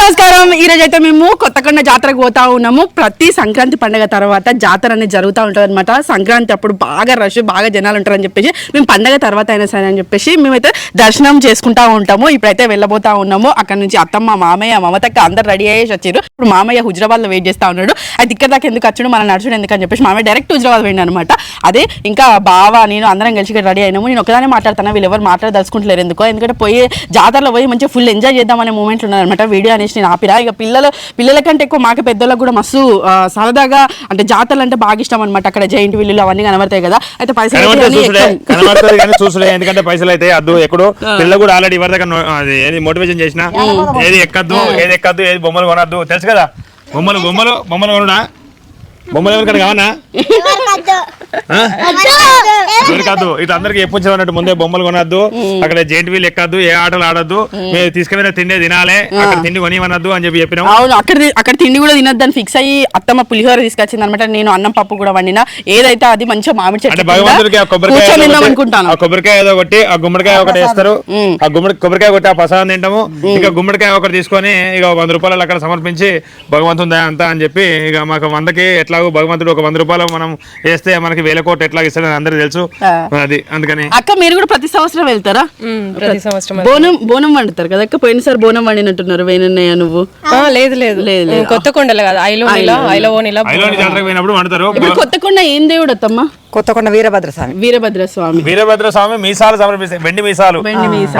నమస్కారం. ఈరోజు అయితే మేము కొత్తకొండ జాతరకు పోతా ఉన్నాము. ప్రతి సంక్రాంతి పండగ తర్వాత జాతర అనేది జరుగుతూ ఉంటుంది అనమాట సంక్రాంతి అప్పుడు బాగా రష్ బాగా జనాలు ఉంటారని చెప్పేసి మేము పండగ తర్వాత అయినా సరే అని చెప్పేసి మేమైతే దర్శనం చేసుకుంటా ఉంటాము. ఇప్పుడైతే వెళ్ళబోతా ఉన్నాము. అక్కడ నుంచి అత్తమ్మ మామయ్య మమతక్క అందరు రెడీ అయ్యేసి వచ్చారు ఇప్పుడు మామయ్య హుజరాబాద్లో వెయిట్ చేస్తా ఉన్నాడు. అది ఇక్కడ దాకా ఎందుకు వచ్చాడు? మన నడుచుడు ఎందుకు అని చెప్పేసి మామయ్య డైరెక్ట్ హుజరాబాద్ పోయిండు అనమాట అదే ఇంకా బావ నేను అందరం కలిసి ఇక్కడ రెడీ అయినాము. నేను ఒకదానే మాట్లాడుతాను వీళ్ళు ఎవరు మాట్లాడదలుచుకుంటలేరు ఎందుకో. ఎందుకంటే పోయి జాతరలో పోయి మంచిగా ఫుల్ ఎంజాయ్ చేద్దామనే మూమెంట్లు ఉన్నారనమాట వీడియో అనేసి నేను ఆపిరా ఇక పిల్లలు పిల్లల కంటే ఎక్కువ మాకు పెద్దలకు కూడా మస్తు సరదాగా అంటే జాతరలు అంటే బాగా ఇష్టం అనమాట అక్కడ జైంట్ విల్లులు అవన్నీ కనబడతాయి కదా. అయితే పైసలు ఎందుకంటే పైసలు అయితే అద్దు ఎక్కడో. పిల్ల కూడా ఆల్రెడీ ఎవరి దగ్గర మోటివేషన్ చేసిన? ఏది ఎక్కద్దు ఏది ఎక్కద్దు ఏది బొమ్మలు కొనద్దు. తెలుసు కదా? బొమ్మలు బొమ్మలు బొమ్మలు కొనుడా? బొమ్మలు ఎవరికైనా కావనా? ఎవరికద్దు. ఇట్లా అందరికి ఎప్పుడు అన్నట్టు ముందే బొమ్మలు కొనద్దు. అక్కడ జెంట్ వీల్ ఎక్కద్దు ఏ ఆటలు ఆడద్దు. మీరు తీసుకుపోయిన తిండి తినాలే. అక్కడ తిండి కొనివనద్దు అని చెప్పి చెప్పినాం. అవును అక్కడ అక్కడ తిండి కూడా తినొద్దని ఫిక్స్ అయ్యి అత్తమ్మ పులిహోర తీసుకొచ్చింది అనమాట. నేను అన్నం పప్పు కూడా వండిన. ఏదైతే అది మంచిగా మామిడి చెట్టు అంటే కింద భగవంతుడికి ఆ కొబ్బరికాయ అనుకుంటాను కొబ్బరికాయ ఏదో ఒకటి ఆ గుమ్మడికాయ ఒకటి వేస్తారు. ఆ గుమ్మడి కొబ్బరికాయ ఒకటి ఆ ప్రసాదం తింటాము. ఇక గుమ్మడికాయ ఒకటి తీసుకొని ఇక వంద రూపాయలు అక్కడ సమర్పించి భగవంతుని అంతా అని చెప్పి ఇక మాకు వందకి ఎట్లాగో భగవంతుడు ఒక వంద రూపాయలు మనం వేస్తే మనకి వేల కోట్లు ఎట్లా ఇస్తాడని అందరికి తెలుసు. అది అందుకని. అక్క మీరు కూడా ప్రతి సంవత్సరం వెళ్తారా? ప్రతి సంవత్సరం బోనం బోనం వండుతారు కదా అక్క? పోయినసారి బోనం వండినట్టున్నారు వేణన్నయ్య నువ్వు. ఆ, లేదు లేదు. లేదు. కొత్త కొండలు కదా ఐలోనిలా ఐలవోనిలా ఐలోని జాతరకు పోయినప్పుడు వండుతారు. ఇప్పుడు కొత్తకొండ ఏం దేవుడు అత్తమ్మ? కొత్తకొండ వీరభద్ర స్వామి వీరభద్ర స్వామి వీరభద్ర స్వామి మీసాలు. సమర్పిస్తాయి వెండి మీసాలు.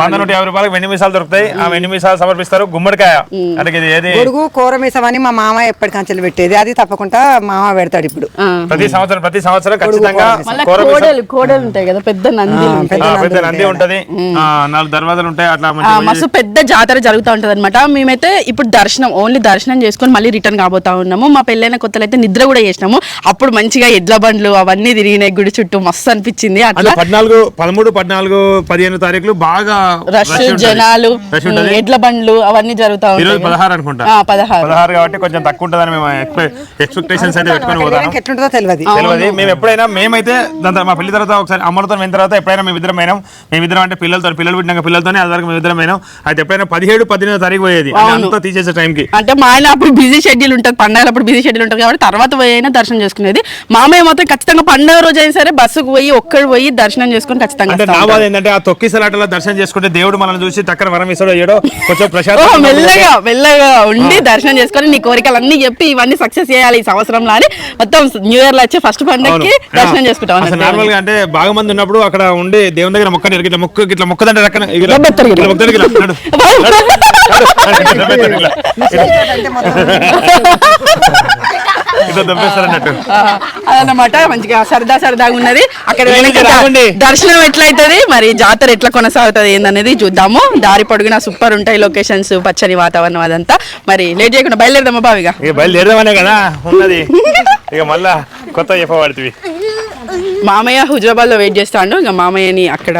వంద నూట యాభై రూపాయలకు వెండి మీసాలు దొరుకుతాయి. ఆ వెండి మీసాలు సమర్పిస్తారు. గుమ్మడికాయ. అంటే ఇది ఏది? గొడుగు కూరమీసం అని మా మామ ఎప్పటి కంచెలు పెట్టేది. అది తప్పకుండా మామ పెడతాడు ఇప్పుడు. ప్రతి సంవత్సరం ప్రతి సంవత్సరం ఖచ్చితంగా కోడలు కోడలు ఉంటాయి కదా పెద్ద నంది పెద్ద నంది ఉంటది. ఆ, నాలుగు దర్వాజాలు ఉంటాయి అట్లా మస్తు పెద్ద జాతర జరుగుతూ ఉంటది అనమాట మేమైతే ఇప్పుడు దర్శనం ఓన్లీ దర్శనం చేసుకొని మళ్ళీ రిటర్న్ కాబోతా ఉన్నాము. మా పెళ్ళైన కొత్తలో అయితే నిద్ర కూడా చేసినాము. అప్పుడు మంచిగా ఎడ్ల బండ్లు అవన్నీ తిరిగినాయి గుడి చుట్టూ. మస్తు అనిపించింది. అంటే అట్లా పద్నాలుగు పదమూడు పదనాలుగు పదిహేను తారీఖులు బాగా రష్. జనాలు ఎడ్ల బండ్లు అవన్నీ జరుగుతా ఉంటాయి. పదహారు అనుకుంటా. ఆ, పదహారు. పదహారు కాబట్టి కొంచెం తక్కువ ఉంటుందని మేము ఎక్స్పెక్టేషన్స్ అయితే ఎట్లుంటుందో తెలియదు తెలియదు మేము ఎప్పుడైనా మేమైతే దాని మా పెళ్ళి తర్వాత ఒకసారి అమ్మలతో అయిన తర్వాత ఎప్పుడైనా మేము ఇద్దరం అయినాం మేమిద్దరం అంటే పిల్లలతో పిల్లలు పుట్టినాక పిల్లలతోనే అది వరకు మేము ఇద్దరం అయినాం అయితే ఎప్పుడైనా పదిహేడు పద్దెనిమిది తారీఖు పోయేది. అంటే అంతా తీసేసే టైంకి. అంటే మా ఆయన అప్పుడు బిజీ షెడ్యూల్ ఉంటుంది పండగ అప్పుడు బిజీ షెడ్యూల్ ఉంటుంది కాబట్టి తర్వాత పోయి అయినా దర్శనం చేసుకునేది. మామయ్య మాత్రం ఖచ్చితంగా పండగ రోజు అయినా సరే బస్సుకు పోయి ఒక్కడు పోయి దర్శనం చేసుకొని ఖచ్చితంగా అంటే నా. బాధ ఏంటంటే ఆ తొక్కిసలాటలో దర్శనం చేసుకుంటే దేవుడు మనల్ని చూసి టక్కన వరం ఇస్తాడో ఏడో కొంచెం ప్రశాంతం మెల్లగా మెల్లగా ఉండి దర్శనం చేసుకొని నీ కోరికలు అన్ని చెప్పి ఇవన్నీ సక్సెస్ చేయాలి ఈ సంవత్సరంలో అని మొత్తం న్యూ ఇయర్లో వచ్చే ఫస్ట్ పండగకి దర్శనం చేసుకుంటాం. నార్మల్గా అంటే బాగా మంది ఉన్నప్పుడు అక్కడ ఉండి దేవుని దగ్గర మొక్క ఇట్లా మొక్క ఇట్లా మొక్కదంటే ఇట్లా ఆ, అదన్నమాట మంచిగా సరదా సరదాగా ఉన్నది. అక్కడ. దర్శనం ఎట్లయితది? మరి జాతర ఎట్లా కొనసాగుతుంది ఏందనేది చూద్దాము. దారి పొడుగున సూపర్ ఉంటాయి లొకేషన్స్ పచ్చని వాతావరణం అదంతా. మరి లేట్ చేయకుండా బయలుదేరదామా బావిగా? ఇక బయలుదేరదామనే కదా ఉన్నది. ఇక మళ్ళా కొత్త చెప్పబడుతుంది మామయ్య హుజరాబాద్లో వెయిట్ చేస్తాడు. ఇక మామయ్యని అక్కడ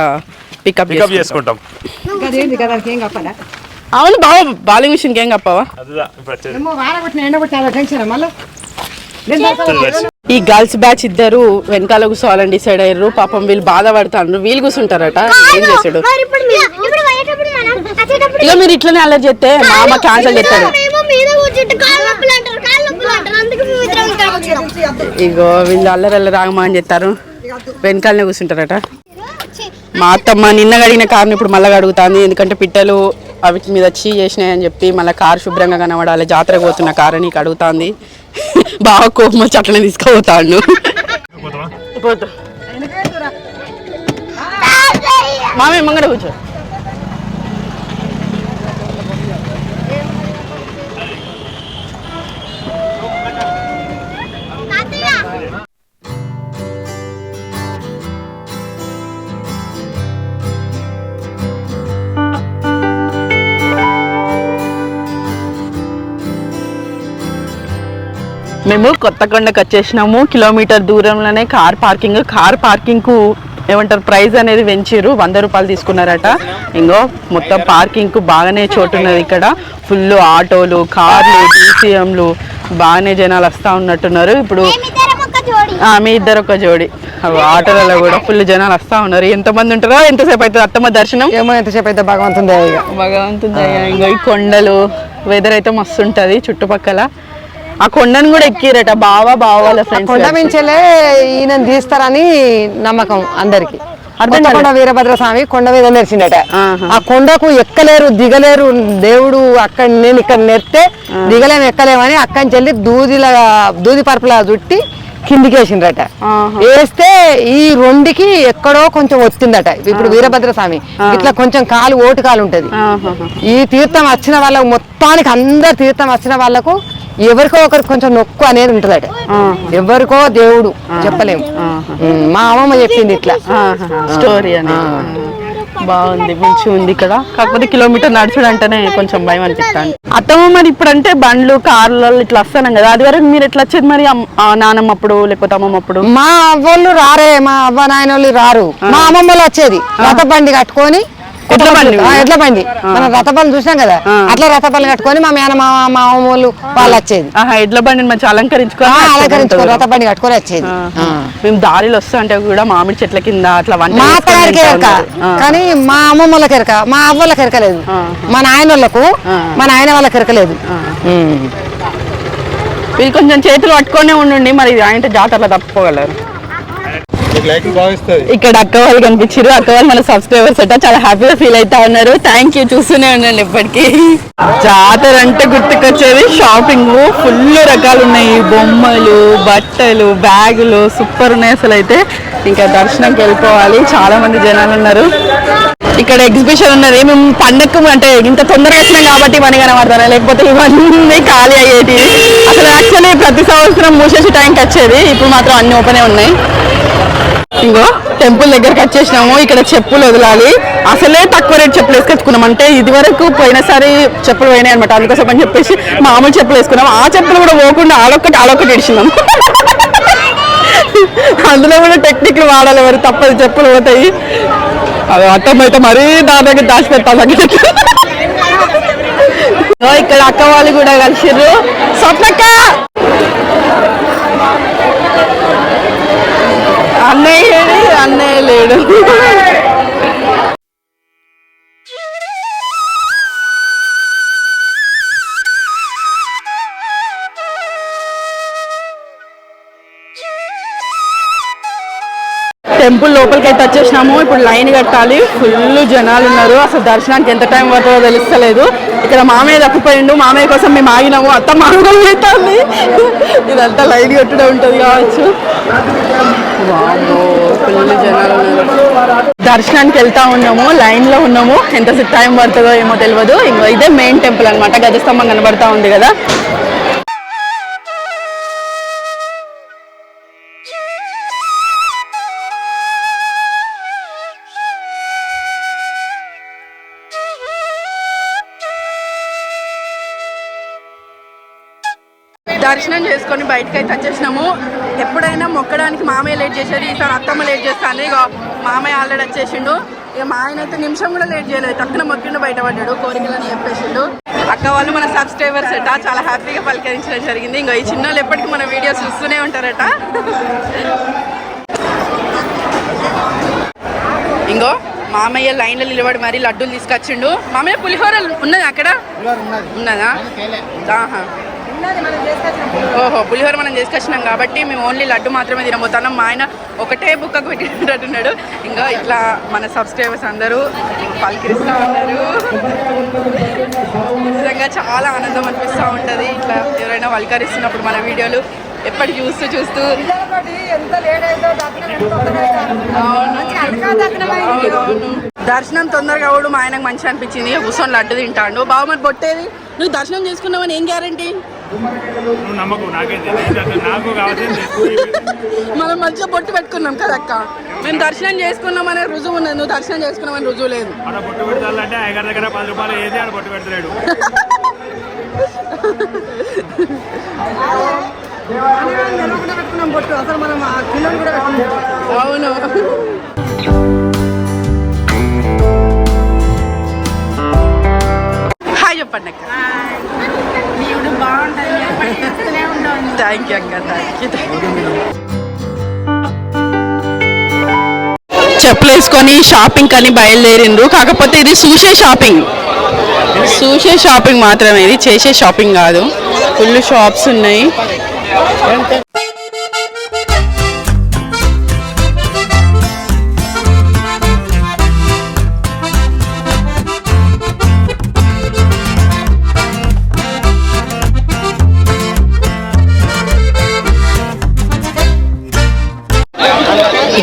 పికప్ పికప్ చేసుకుంటాం. అవును బావ బాలింగ్ మిషన్ ఏం కప్పావా? ఈ గర్ల్స్ బ్యాచ్ ఇద్దరు వెనకాల కూర్చోవాలని డిసైడ్ అయ్యారు. పాపం వీళ్ళు బాధపడతారు వీళ్ళు కూర్చుంటారట. ఏం చేశాడు? మీ- ఇక మీరు ఇట్లనే అల్లరి చేస్తే మామ క్యాన్సల్ చేస్తాడు మేము మీద కూర్చుంటే కాళ్ళు నొప్పులు అంటారు కాళ్ళు నొప్పులు అంటారు అందుకే మేము ఇద్దరం ఇక్కడ వచ్చాం ఇగో వీళ్ళు అల్లరి అల్లరి రాగమా అని చెప్తారు. వెనకాలనే కూర్చుంటారట. మా అత్తమ్మ నిన్న గడిగిన కారుని ఇప్పుడు మళ్ళీ అడుగుతాంది ఎందుకంటే పిట్టలు అవిటి మీద చీ చేసినాయి అని చెప్పి మళ్ళీ కారు శుభ్రంగా కనబడాలి. జాతరకు పోతున్న కారు నీకు అడుగుతాంది బాగా కోపం వచ్చి అట్లనే తీసుకుపోతాడు. పోతా మామే మంగడ కూర్చో. మేము కొత్తకొండకు వచ్చేసినాము. కిలోమీటర్ దూరంలోనే కార్ పార్కింగ్. కార్ పార్కింగ్కు ఏమంటారు ప్రైస్ అనేది పెంచారు వంద రూపాయలు తీసుకున్నారట. ఇంకో మొత్తం పార్కింగ్కు బాగానే చోటు ఉన్నది ఇక్కడ. ఫుల్ ఆటోలు కార్లు డీసీఎంలు బాగానే జనాలు వస్తా ఉన్నట్టున్నారు. ఇప్పుడు మీ ఇద్దరు ఒక జోడి. ఆటోలలో కూడా ఫుల్ జనాలు వస్తా ఉన్నారు. ఎంతమంది ఉంటారో ఎంతసేపు అవుతుంది అత్తమ్మ దర్శనం? ఏమో ఎంతసేపు అయితే భగవంతుంది దయ. ఇంకో ఈ కొండలు వెదర్ అయితే మస్తు ఉంటది చుట్టుపక్కల. ఆ కొండను కూడా ఎక్కిరట. బావా బావ వాళ్ళ కొండ మించలే ఈయన తీస్తారని నమ్మకం అందరికి. కొండ వీరభద్ర స్వామి కొండ మీద నెరిచిండట. ఆ కొండకు ఎక్కలేరు దిగలేరు. దేవుడు అక్కడ నేను ఇక్కడ నెరితే దిగలేము ఎక్కలేమని అక్కడి నుంచి వెళ్ళి దూదిల దూది పరుపులా చుట్టి కిందికి వేసిండ్రట ఆహా. వేస్తే ఈ రెండుకి ఎక్కడో కొంచెం వచ్చిందట ఇప్పుడు వీరభద్ర స్వామి ఇట్లా కొంచెం కాలు ఓటు కాలు ఉంటది. ఈ తీర్థం వచ్చిన వాళ్ళకు మొత్తానికి అందరు తీర్థం వచ్చిన వాళ్ళకు ఎవరికో ఒకరికి కొంచెం నొక్కు అనేది ఉంటుందట. ఎవరికో దేవుడు చెప్పలేము. మా అమ్మమ్మ చెప్పింది ఇట్లా. స్టోరీ అని బాగుంది మంచిగా ఉంది ఇక్కడ. కాకపోతే కిలోమీటర్ నడుచుడు అంటేనే కొంచెం భయం అనిపిస్తాను అత్తమ్మ మరి ఇప్పుడు అంటే బండ్లు కార్లు ఇట్లా వస్తాను కదా. అది వరకు మీరు ఎట్లా వచ్చేది మరి నానమ్మ అప్పుడు లేకపోతే అమ్మమ్మ అప్పుడు? మా అవ్వళ్ళు రారే మా అవ్వ నాయన రారు. మా అమ్మమ్మలు వచ్చేది. రథ బండి కట్టుకొని బండి? ఎడ్ల బండి మనం రథబండి చూసాం కదా. అట్లా రథబండి కట్టుకొని మా మేన మా మా అమ్మమ్మలు వాళ్ళు వచ్చేది. ఎడ్ల బండిని మంచి అలంకరించుకొని ఉంటుంది. రథబండి కట్టుకొని వచ్చేది. మేము దారిలో వస్తా అంటే కూడా మామిడి చెట్ల కింద అట్లా మా అత్తగారికి ఎరక. కానీ మా అమ్మమ్మలకి ఎరక. మా అవ్వలకి ఎరకలేదు. మా నాయన వాళ్ళకు మా నాయన వాళ్ళకి ఎరకలేదు. వీళ్ళు కొంచెం చేతులు పట్టుకొనే ఉండండి మరి ఆయన జాతరలో తప్పుకోగలరు మీకు లైక్ బాగా ఇస్తుంది ఇక్కడ అక్క వాళ్ళు కనిపించారు. అక్క వాళ్ళు మన సబ్స్క్రైబర్స్ అట్ట చాలా హ్యాపీగా ఫీల్ అవుతా ఉన్నారు. థ్యాంక్ యూ చూస్తూనే ఉన్నాను ఇప్పటికీ. జాతర అంటే గుర్తుకొచ్చేది షాపింగ్ ఫుల్ రకాలు ఉన్నాయి. బొమ్మలు బట్టలు బ్యాగులు. సూపర్ ఉన్నాయి అసలు అయితే. ఇంకా దర్శనంకి వెళ్ళిపోవాలి. చాలా మంది జనాలు ఉన్నారు. ఇక్కడ ఎగ్జిబిషన్ ఉన్నది. మేము పండగ అంటే ఇంత తొందరగా వచ్చినాం కాబట్టి ఇవన్నీ కనబడతాను లేకపోతే ఇవన్నీ ఖాళీ అయ్యేటివి. అసలు యాక్చువల్లీ ప్రతి సంవత్సరం మూసేసి టైంకి వచ్చేది. ఇప్పుడు మాత్రం అన్ని ఓపెనే ఉన్నాయి. ఇంకో టెంపుల్ దగ్గరకు వచ్చేసినాము. ఇక్కడ చెప్పులు వదలాలి. అసలే తక్కువ రేట్ చెప్పులు వేసుకొచ్చుకున్నాం. అంటే ఇది వరకు పోయినసారి చెప్పులు పోయినాయి అనమాట అందుకోసం అని చెప్పేసి మామూలు చెప్పులు వేసుకున్నాం. ఆ చెప్పులు కూడా పోకుండా ఆలొక్కటి ఆలొక్కటి ఇడిచినాం. అందులో కూడా టెక్నిక్లు వాడాలి మరి. తప్పదు చెప్పులు పోతాయి. అది అర్థం అయితే మరీ దాని దగ్గర దాచిపెట్టాలి ఇక్కడ అక్క వాళ్ళు కూడా కలిసిర్రు. స్వప్నక్క! అన్నయ్య ఏడి? అన్నయ్య లేడు. టెంపుల్ లోపలికి అయితే వచ్చేసినాము. ఇప్పుడు లైన్ కట్టాలి. ఫుల్ జనాలు ఉన్నారు. అసలు దర్శనానికి ఎంత టైం పడుతుందో తెలుస్తలేదు. ఇక్కడ మామయ్య తప్పిపోయిండు మామయ్య కోసం మేము ఆగినాము. అత్త మామూలు అవుతుంది ఇదంతా లైట్ కట్టుడే ఉంటుంది కావచ్చు. జనాలు దర్శనానికి వెళ్తా ఉన్నాము లైన్లో ఉన్నాము. ఎంతసేపు టైం పడుతుందో ఏమో తెలియదు ఇంకో ఇదే మెయిన్ టెంపుల్ అనమాట గజస్తంభం కనబడతా ఉంది కదా. దర్శనం చేసుకొని బయటకు అయితే వచ్చేసినాము. ఎప్పుడైనా మొక్కడానికి మామయ్య లేట్ చేసేది ఈసారి అత్తమ్మ లేట్ చేస్తాను ఇక మామయ్య ఆల్రెడీ వచ్చేసిండు. ఇక మా ఆయన అయితే నిమిషం కూడా లేట్ చేయలేదు. తక్కువ మొక్కిండు బయటపడ్డాడు కోరికలని చెప్పేసిండు. అక్క వాళ్ళు మన సబ్స్క్రైబర్స్ అట చాలా హ్యాపీగా పలకరించడం జరిగింది. ఇంకో ఈ చిన్న వాళ్ళు ఎప్పటికీ మన వీడియోస్ చూస్తూనే ఉంటారట. ఇంకో మామయ్య లైన్లో నిలబడి మరి లడ్డూలు తీసుకొచ్చిండు. మామయ్య పులిహోర ఉన్నది అక్కడ? ఉన్నదా. ఆహా. ఓహో పులిహోర మనం చేసుకొచ్చినాం కాబట్టి మేము ఓన్లీ లడ్డు మాత్రమే తినబోతున్నాం. మా ఆయన ఒకటే బుక్కకు పెట్టినట్టున్నాడు. ఇంకా ఇట్లా మన సబ్స్క్రైబర్స్ అందరూ పలకరిస్తూ ఉన్నారు. నిజంగా చాలా ఆనందం అనిపిస్తూ ఉంటుంది. ఇట్లా ఎవరైనా పలకరిస్తున్నప్పుడు మన వీడియోలు ఎప్పటి చూస్తూ చూస్తూ. దర్శనం తొందరగా అవడు మా ఆయనకు మంచి అనిపించింది. కూర్చొని లడ్డు తింటాడు. బావ మరి పొట్టేది నువ్వు దర్శనం చేసుకున్నావని ఏం గ్యారంటీ నువ్వు నమ్మకు నాకైతే లేదు. నాకు కావాల్సింది మనం మంచిగా బొట్టు పెట్టుకున్నాం కదా అక్క. మేము దర్శనం చేసుకున్నామనే రుజువు ఉన్నది. నువ్వు దర్శనం చేసుకున్నామని రుజువు లేదు. ఆడ బొట్టు పెడతాలంటే అయ్యగారి దగ్గర పది రూపాయలు ఏది ఆడ బొట్టు పెడతాడు అవును. హాయ్ చెప్పండి అక్క. థ్యాంక్ యూ అక్క థ్యాంక్ యూ చెప్పులు వేసుకొని షాపింగ్ అని బయలుదేరిండ్రు. కాకపోతే ఇది చూసే షాపింగ్. చూసే షాపింగ్ మాత్రమే ఇది చేసే షాపింగ్ కాదు. ఫుల్ షాప్స్ ఉన్నాయి.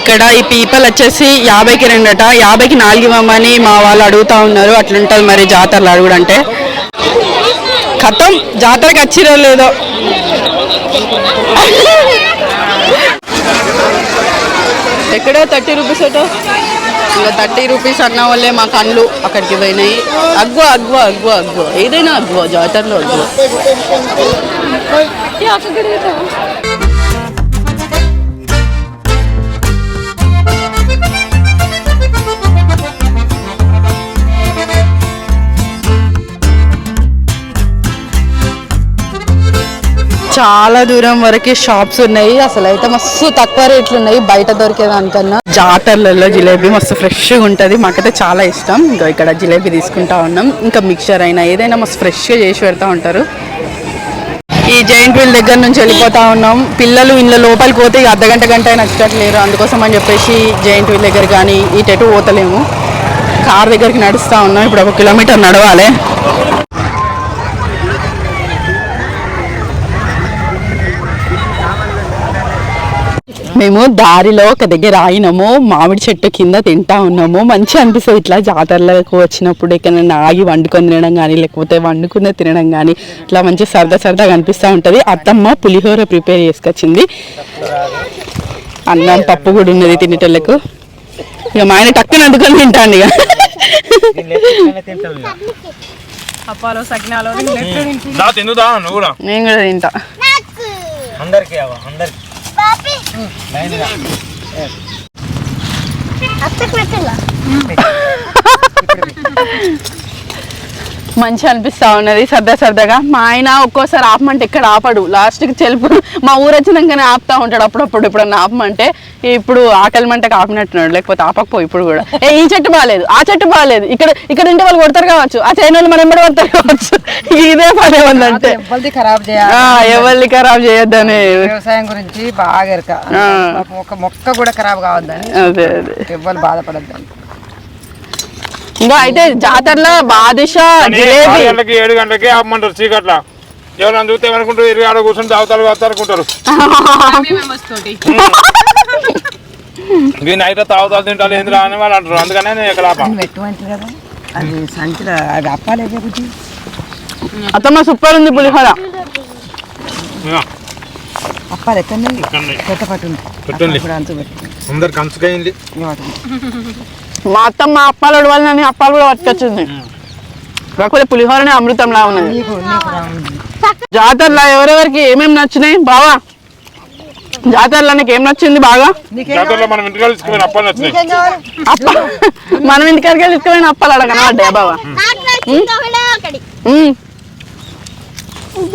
ఇక్కడ ఈ పీపల్ వచ్చేసి యాభైకి రెండట యాభైకి నాలుగు ఇవ్వమని మా వాళ్ళు అడుగుతా ఉన్నారు. అట్లుంటుంది మరి జాతరలు అడుగుడంటే. కథం జాతరకి వచ్చిరో లేదో? ఎక్కడో థర్టీ రూపీస్ అటో ఇంకా థర్టీ రూపీస్ అన్న వాళ్ళే మా కళ్ళు అక్కడికి పోయినాయి. అగ్గు అగ్గు అగ్గు అగ్గు. ఏదైనా అగ్గు జాతరలో అగ్గు. చాలా దూరం వరకు షాప్స్ ఉన్నాయి. అసలు అయితే మస్తు తక్కువ రేట్లు ఉన్నాయి బయట దొరికేదానికన్నా. జాతరలలో జిలేబీ మస్తు ఫ్రెష్గా ఉంటుంది. మాకైతే చాలా ఇష్టం. ఇంకా ఇక్కడ జిలేబీ తీసుకుంటా ఉన్నాం. ఇంకా మిక్చర్ అయినా ఏదైనా మస్తు ఫ్రెష్గా చేసి పెడతా ఉంటారు. ఈ జైంట్ వీల్ దగ్గర నుంచి వెళ్ళిపోతా ఉన్నాం. పిల్లలు ఇంట్లో లోపలికి పోతే ఇక అర్ధగంట గంట అయినా వచ్చేటట్లేరు అందుకోసం అని చెప్పేసి జైంట్ వీల్ దగ్గర కానీ ఇటు పోతలేము. కార్ దగ్గరికి నడుస్తూ ఉన్నాం. ఇప్పుడు ఒక కిలోమీటర్ నడవాలి. మేము దారిలో ఒక దగ్గర ఆగినాము మామిడి చెట్టు కింద తింటా ఉన్నాము. మంచి అనిపిస్తుంది ఇట్లా జాతరలకు వచ్చినప్పుడు ఎక్కడైనా ఆగి వండుకొని తినడం కానీ లేకపోతే వండుకునే తినడం కానీ ఇట్లా మంచి సరదా సరదాగా అనిపిస్తూ ఉంటుంది. అత్తమ్మ పులిహోర ప్రిపేర్ చేసుకొచ్చింది. అన్నం పప్పు కూడా ఉన్నది తినేటోళ్ళకు. ఇక మా ఆయన టక్కున అందుకొని తింటాను ఇక. నేను కూడా? తింటా. అందరికి అవ అందరికి. అత్తకు పెట్టిలా మంచి అనిపిస్తా ఉన్నది సరదా సరదాగా. మా ఆయన ఒక్కోసారి ఆపమంటే ఇక్కడ ఆపడు. లాస్ట్కి చెలుపు మా ఊరు వచ్చినాకనే ఆపుతా ఉంటాడు అప్పుడప్పుడు ఎప్పుడన్నా ఆపమంటే ఇప్పుడు ఆకలి మంటకి ఆపినట్టున్నాడు. లేకపోతే ఆపకపో ఇప్పుడు కూడా. ఏ ఈ చెట్టు బాగాలేదు ఆ చెట్టు బాగాలేదు ఇక్కడ ఇక్కడ ఇంటి వాళ్ళు కొడతారు కావచ్చు. ఆ చైనా వాళ్ళు మనం కొడతారు కావచ్చు. ఇదే పనే ఉందంటే ఎవ్వరిది ఖరాబ్ చేయాలి. ఎవరిని ఖరాబ్ చేయొద్దని. వ్యవసాయం గురించి బాగా ఎరక. ఆ. ఒక మొక్క కూడా ఖరాబ్ కావద్దని అదే అదే. ఎవ్వరు బాధపడద్దని ఇంకా అయితే జాతరలో బాదుషా జిలేబీ. గంటలకి ఏడు గంటలకి ఆపమంటారు చీకట్ల. ఎవరైనా చూస్తే ఏమనుకుంటారు? ఇరవై ఆడ కూర్చొని తాగుతారు అనుకుంటారు. ఈ నైట్ తాగుతారు తింటారు ఏంద్రా అని వాళ్ళు అంటారు. అందుకనే నేను ఇక్కడ ఆపా. పెట్టుమంటారు కదా. అది సంచిలో అవి అప్పాలే అత్తమ్మ సూపర్ ఉంది పులిహోర. అప్పాలు ఎక్కడ ఎక్కండి. పెట్టపట్టుంది పెట్టండి. ఇప్పుడు అంచు పెట్టి. అందరు కంచుకైంది మా అత్తమ్మ అప్పాలు ఉడవాలని అప్పాలు కూడా పట్టుకొచ్చింది. కాకపోతే పులిహోరనే అమృతంలా ఉన్నది. జాతరలో ఎవరెవరికి ఏమేమి నచ్చినాయి? బావా? జాతరలో నీకు ఏం నచ్చింది బాగా? జాతరలో మనం ఇంటికాడికి తీసుకుపోయిన అప్పాలు అడగనా అడ్డా బావా?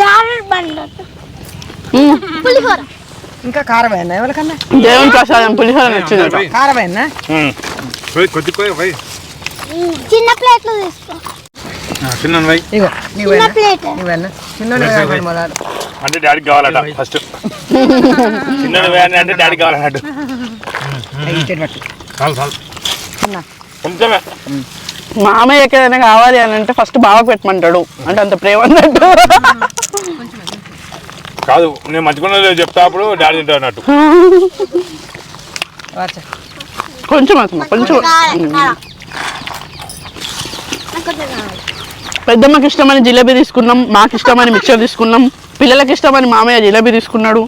జారుడు బండ. పులిహోర. ఇంకా కారమైనా ఎవరికన్నా? దేవుని ప్రసాదం పులిహోర నచ్చింది కారమైనా కొద్ది చిన్న ప్లేట్లు తీసుకో. చిన్న పోయి. ఇగో చిన్న నువ్వేనా ప్లేట్. నువ్వేనా చిన్న మొదలు? అంటే డాడీకి కావాలట ఫస్ట్. చిన్న వేయాలి అంటే డాడీకి కావాలన్నట్టు. ఇచ్చేది పట్టు. చాలు చాలు. చిన్న కొంచెమే. మామయ్యకి ఏదైనా కావాలి అని అంటే ఫస్ట్ బావకు పెట్టమంటాడు. అంటే అంత ప్రేమ అన్నట్టు కాదు నేను మంచుకున్న చెప్తా అప్పుడు డాడీ తింటా అన్నట్టు. వాచ. కొంచెం అసలు కొంచెం. పెద్దమ్మకి ఇష్టమని జిలేబీ తీసుకున్నాం మాకు ఇష్టమని మిక్చర్ తీసుకున్నాం పిల్లలకి ఇష్టమని మామయ్య జిలేబీ తీసుకున్నాడు.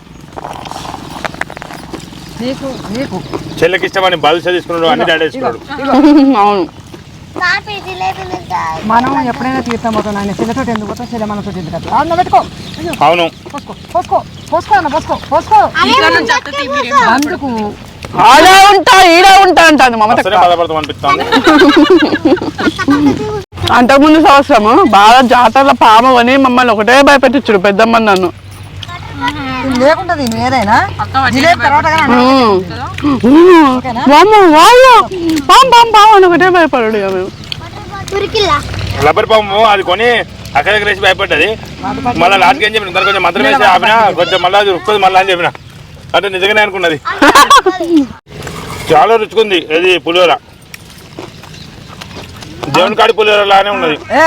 చెల్లెకి ఇష్టమని బాదుషా తీసుకున్నాడు అన్ని డాడీ తీసుకున్నాడు. అవును. మనం ఎప్పుడైనా తీర్థం పోతాం ఆయన చెల్లెతో ఎందుకు పోతాం? చెల్లె మనతో ఎందుకు పోతాం అన్న పెట్టుకో. అవును. పోసుకో పోసుకో పోసుకో అన్న పోసుకో పోసుకో. అందుకు ఆడ ఉంటా ఈడ ఉంటా అంటాను మమత. అంతకుముందు సంవత్సరము బాగా జాతరలో పాము అని మమ్మల్ని ఒకటే భయపెట్టించుడు పెద్దమ్మ నన్ను. లేకుండా దీని ఏదైనా? జిలేబీ తర్వాత పాము పాము పాము అని ఒకటే భయపడు మేము. రబ్బర్ పాము అది కొని అక్కడ వేసి భయపడ్డది. మళ్ళీ లాస్ట్కి ఏం చెప్పిన? కొంచెం మంత్రం వేసి ఆపిన? కొంచెం మళ్ళీ అది మళ్ళీ అని చెప్పిన. అంటే నిజంగానే అనుకున్నది. చాలా రుచుకుంది. ఇది పులిహోర. దేవుని కాడి పులిహోర లానే ఉన్నది. ఏ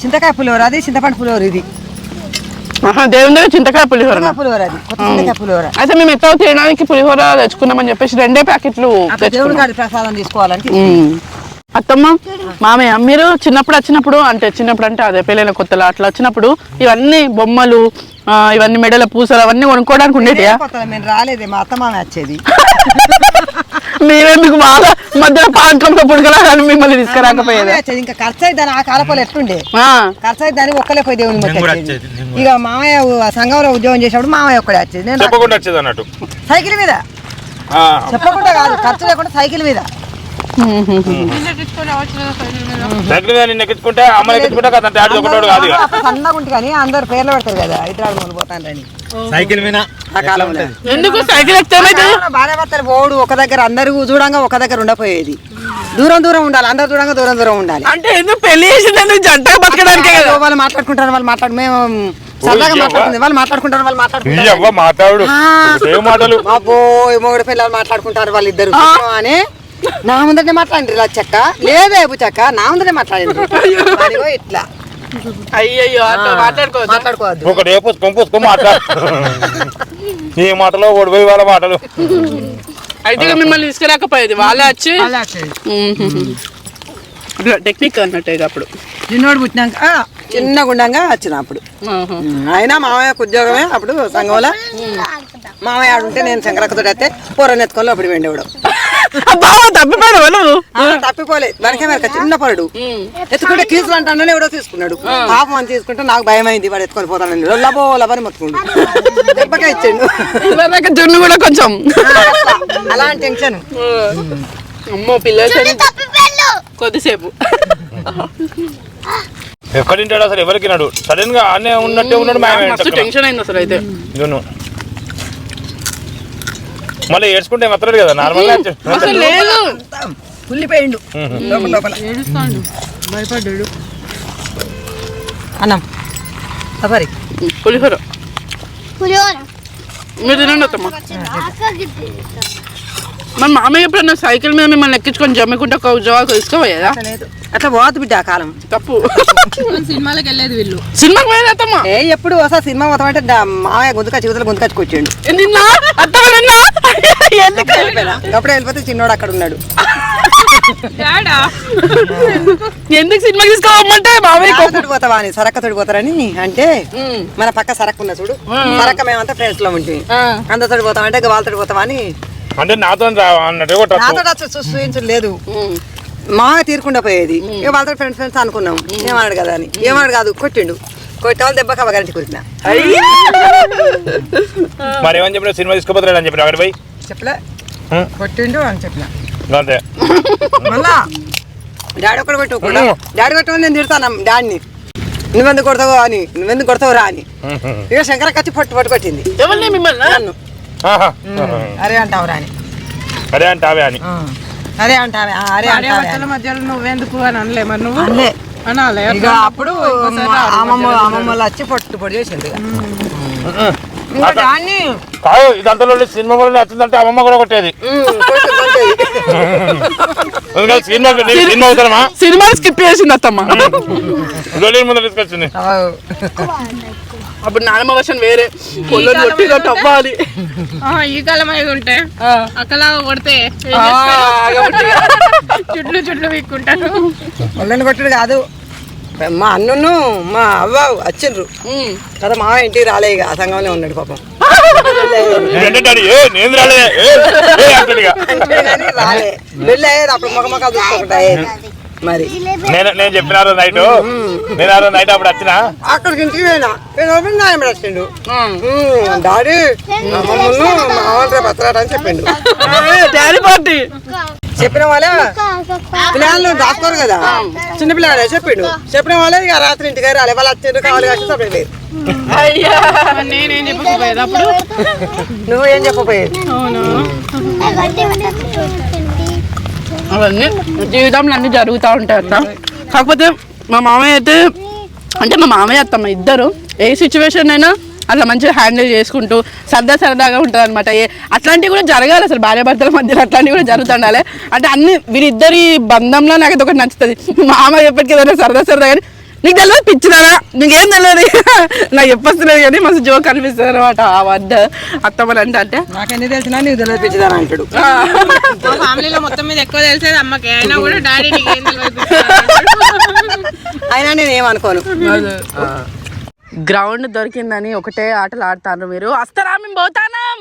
చింతకాయ పులిహోర అది చింతపండు పులిహోర ఇది. దేవుని దగ్గర చింతకాయ పులిహోర పులిహోర అది. కొత్త చింతకాయ పులిహోర. అయితే మేము ఎక్కడ తినడానికి పులిహోర తెచ్చుకున్నామని చెప్పేసి రెండే ప్యాకెట్లు దేవుడి ప్రసాదం తీసుకోవాలంటే. అత్తమ్మ మామయ్య మీరు చిన్నప్పుడు వచ్చినప్పుడు అంటే చిన్నప్పుడు అంటే అదే పెళ్ళైన కొత్తలో అట్లా వచ్చినప్పుడు ఇవన్నీ బొమ్మలు ఇవన్నీ మెడల పూసలు అవన్నీ కొనుక్కోవడానికి మేము రాలేదే మా అత్త మామ వచ్చేది. మేమే మీకు బాగా మధ్యలో పుడకలా కానీ మిమ్మల్ని తీసుకురాకపోయేదా? ఇంకా ఖర్చు అయితే ఆ కాలపోలు ఎట్లుండే? ఆ, ఖర్చు అయితే దాన్ని ఒక్కలే పోయి దేవుని మొక్కి ఇక మామయ్య సంఘంలో ఉద్యోగం చేసేప్పుడు మామయ్య ఒక్కడే వచ్చేది. నేను రా- చెప్పకుండా వచ్చేది అన్నట్టు. సైకిల్ మీద? ఆ, చెప్పకుండా కాదు ఖర్చు లేకుండా సైకిల్ మీద. సైకిల్ మీద నిన్ను ఎక్కించుకుంటే అమ్మ ఎక్కించుకుంటే కదా డాడీ ఒకటోడు కాదు ఇక. అప్పుడు సన్నగా ఉంటుంది కానీ అందరు పేర్లు పెడతారు కదా హైదరాబాద్ పోతాను రని సైకిల్ మీద. ఆ కాలంలో ఎందుకు సైకిల్ భార్య భర్తలు పోడు ఒక దగ్గర అందరూ చూడంగా ఒక దగ్గర ఉండపోయేది. దూరం దూరం ఉండాలి అందరు చూడంగా దూరం దూరం ఉండాలి. అంటే ఎందుకు పెళ్ళి చేసింది ఎందుకు జంటగా బతకడానికే కదా? వాళ్ళు మాట్లాడుకుంటారు వాళ్ళు మాట్లాడు మేము సరదాగా మాట్లాడుతుంది వాళ్ళు మాట్లాడుకుంటారు వాళ్ళు మాట్లాడుకుంటారు. మాట్లాడు. మాటలు. అబ్బో మొగుడు పిల్లలు మాట్లాడుకుంటారు వాళ్ళిద్దరు. అని నా ముందరనే మాట్లాడండి ఇలా చెక్క. లేదే చెక్క నా ముందరే మాట్లాడండి ఇట్లా. అయ్యయ్యో అట్లా మాట్లాడుకోవద్దు? మాట్లాడుకోవద్దు. ఒక రేపు కొంపు మాట్లాడు ఈ మాటలో. ఓడిపోయి వాళ్ళ మాటలు. అయితే మిమ్మల్ని తీసుకురాకపోయేది వాళ్ళే వచ్చి. అట్లా టెక్నిక్ అన్నట్టు అప్పుడు. చిన్నోడు పుట్టినాక ఆ, చిన్న గుండంగా వచ్చిన అప్పుడు. ఆహా. అయినా మామయ్యకు ఉద్యోగమే అప్పుడు సంఘంలో. మామయ్య ఆడుంటే నేను శంకరక్కతో అయితే పొరని ఎత్తుకొని అప్పుడు వెండేవాడు బాగా తప్పిపోయాడు వాళ్ళు తప్పిపోలేదు మనకే మరక చిన్న పొరడు. ఎత్తుకుంటే కీసులు అంటానని ఎవడో తీసుకున్నాడు. పాపం అని తీసుకుంటే నాకు భయం అయింది వాడు ఎత్తుకొని పోతానని. లబో లబని మొత్తుకుండు. దెబ్బకే ఇచ్చిండు. జున్ను కూడా కొంచెం. అలాంటి టెన్షన్. అమ్మో పిల్లలు కొద్దిసేపు. ఎక్కడింటాడు అసలు? ఎవరికి నాడు సడన్గా అన్నే ఉన్నట్టే ఉన్నాడు మస్తు టెన్షన్ అయింది అసలు అయితే. మళ్ళీ ఏడ్చుకుంటే మాత్రం కదా? నార్మల్ అసలు లేదు. కుళ్ళిపోయిండు. లోపల. లోపల అన్నం. సఫరి పులిహోర. పులిహోర. మీరు తినండి అత్తమ్మ. మన మామయ్య ఎప్పుడన్నా సైకిల్ మీద మిమ్మల్ని ఎక్కించుకొని జమ్మికుంటే ఒక ఉద్యోగాలు తీసుకోపోయేదా? లేదు. అట్లా పోదు బిడ్డ ఆ కాలం. తప్పు. సినిమాలకు వెళ్ళేది వీళ్ళు. సినిమాకి పోయేది అత్తమ్మ? ఏ ఎప్పుడు ఒకసారి సినిమా పోతామంటే డా- మామయ్య గుంతుక చివతలు గుంతుకొచ్చుకొచ్చిండు నిన్నా అత్తమ్మ నిన్నా ఎందుకు అప్పుడే వెళ్ళిపోతే చిన్నోడు అక్కడ ఉన్నాడు. డాడా? ఎందుకు సినిమాకి తీసుకోవమ్మంటే మామయ్య కోపం. తోటి పోతావా అని సరక్క తోటి పోతారని అంటే మన పక్క సరక్క ఉన్న చూడు. సరక్క మేమంతా ఫ్రెండ్స్లో ఉంటుంది అందరితో పోతామంటే ఇక వాళ్ళతో అని అంటే నాతో అన్నట్టు నాతో లేదు. మా తీరకుండా పోయేది. ఇక వాళ్ళతో ఫ్రెండ్స్ ఫ్రెండ్స్ అనుకున్నాం. ఏమన్నాడు కదా అని. ఏమన్నాడు కాదు కొట్టిండు. కొట్టే వాళ్ళు దెబ్బ కవగారించి కురికిన మరి ఏమని చెప్పిన సినిమా తీసుకోపోతాడు అని చెప్పిన అక్కడ పోయి? చెప్పలే. కొట్టిండు అని చెప్పిన. అంతే. మళ్ళా? డాడీ ఒక్కడ కొట్టుకోకుండా. డాడీ కొట్టుకుని నేను తిడతాను డాడీని? నువ్వెందుకు కొడతావు అని నువ్వెందుకు కొడతావు రా అని. ఇక శంకరకి వచ్చి పట్టు పట్టు కొట్టింది ఎవరిని మిమ్మల్ని? నన్ను. అరే అంటావు రా అని అరే అంటావే అని. అరే అంటావే. అరే అంటావే. మధ్యలో నువ్వెందుకు అని అనలే మరి నువ్వు? అనలే. అనాలే ఇక అప్పుడు అమ్మమ్మ వచ్చి పొట్టు పొడి చేసింది ఇక. ఇంకా దాన్ని కాదు ఇదంతా సినిమా కూడా నచ్చిందంటే అమ్మమ్మ కూడా కొట్టేది. కొట్టు, సినిమా స్కిప్ చేసింది అత్తమ్మ. ముందు తీసుకొచ్చింది. అప్పుడు నానమ్మ వర్షన్ వేరే. పొల్లని అవ్వాలి ఈ కాలం అయి ఉంటే అక్కలా కొడితే చుట్లు చుట్లు వాళ్ళని కొట్టుడు కాదు. మా అన్నును మా అవ్వ వచ్చిండ్రు. కదా మా ఇంటికి రాలే ఇక ఆ సంఘంలో ఉన్నాడు పాపం. ఏంటంటే ఏ నేను ఏ, అప్పుడు మొక్కలు మరి. నేను నేను చెప్పిన రోజు నైట్ నేను ఆ రోజు నైట్ అప్పుడు వచ్చిన? అక్కడికి ఇంటికి పోయినా. నేను ఓపెన్ న్యాయం వచ్చిండు. డాడీ అమ్మమ్మను మా చెప్పిండు. Daddy party. చెప్పిన వాళ్ళే? పిల్లలు దాచుకోరు కదా. చిన్న పిల్లగాడే చెప్పిండు. చెప్పిన వాళ్ళే ఇక రాత్రి ఇంటికి రాలే. వాళ్ళు వచ్చారు కావాలి kasi సపరేట్ లేదు అయ్యా. మరి నేనేం చెప్పకపోయేది అప్పుడు? నువ్వు ఏం చెప్పపోయేది అవన్నీ జీవితంలో అన్ని జరుగుతూ ఉంటాయి అత్త. కాకపోతే మా మామయ్య అయితే అంటే మా మామయ్య అత్తమ్మ ఇద్దరు ఏ సిచ్యువేషన్ అయినా అట్లా మంచిగా హ్యాండిల్ చేసుకుంటూ సరదా సరదాగా ఉంటుంది అనమాట ఏ అట్లాంటివి కూడా జరగాలి అసలు భార్య భర్తల మధ్యలో అట్లాంటివి కూడా జరుగుతుండాలి. అంటే అన్ని వీరిద్దరి బంధంలో నాకు ఒకటి నచ్చుతుంది. మా మామ ఎప్పటికీ ఏదైనా సరదా సరదా కానీ నీకు తెలియదు పిచ్చిదారా నీకేం తెలియదు నాకు చెప్పొస్తలేదు కానీ మస్తు జోక్ అనిపిస్తుంది అనమాట ఆ వద్ద అత్తమ్మని అంటే అంటే. నాకెన్ని తెలిసినా నీకు తెలియదు పిచ్చిదారా అంటాడు. ఫ్యామిలీలో మొత్తం మీద ఎక్కువ తెలిసేది అమ్మకి. అయినా కూడా డాడీ అయినా నేను ఏమనుకోను. గ్రౌండ్ దొరికిందని ఒకటే ఆటలు ఆడతారు మీరు. వస్తారా మేము పోతానం